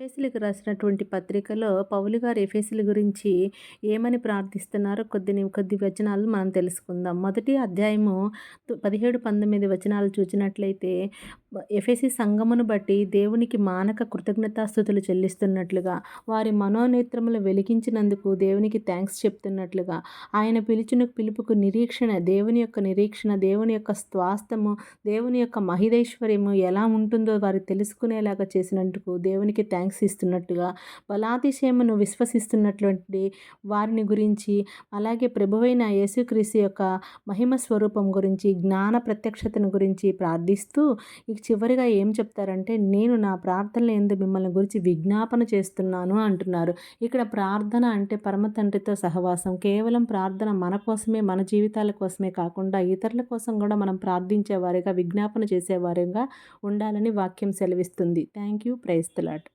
ఎఫెసీలకు రాసినటువంటి పత్రికలో పౌలు గారు ఎఫెసీల గురించి ఏమని ప్రార్థిస్తున్నారో కొద్ది కొద్ది వచనాలు మనం తెలుసుకుందాం. మొదటి అధ్యాయము తు- పదిహేడు పంతొమ్మిది వచనాలు చూసినట్లయితే ఎఫెసి సంఘమును బట్టి దేవునికి మానక కృతజ్ఞతాస్థుతులు చెల్లిస్తున్నట్లుగా వారి మనోనేత్రములు వెలిగించినందుకు దేవునికి థ్యాంక్స్ చెప్తున్నట్లుగా ఆయన పిలిచిన పిలుపుకు నిరీక్షణ దేవుని యొక్క నిరీక్షణ దేవుని యొక్క స్వాస్థము దేవుని యొక్క మహిదైశ్వర్యము ఎలా ఉంటుందో వారు తెలుసుకునేలాగా చేసినందుకు దేవునికి థ్యాంక్స్ ఇస్తున్నట్టుగా బలాతిశయమును విశ్వసిస్తున్నటువంటి వారిని గురించి అలాగే ప్రభువైన యేసుక్రీస్తు యొక్క మహిమ స్వరూపం గురించి జ్ఞాన ప్రత్యక్షతను గురించి ప్రార్థిస్తూ చివరిగా ఏం చెప్తారంటే నేను నా ప్రార్థనలు ఎందు మిమ్మల్ని గురించి విజ్ఞాపన చేస్తున్నాను అంటున్నారు. ఇక్కడ ప్రార్థన అంటే పరమ తండ్రితో సహవాసం. కేవలం ప్రార్థన మన కోసమే మన జీవితాల కోసమే కాకుండా ఇతరుల కోసం కూడా మనం ప్రార్థించేవారిగా విజ్ఞాపన చేసేవారిగా ఉండాలని వాక్యం సెలవిస్తుంది. Thank you. ప్రైస్తలాట్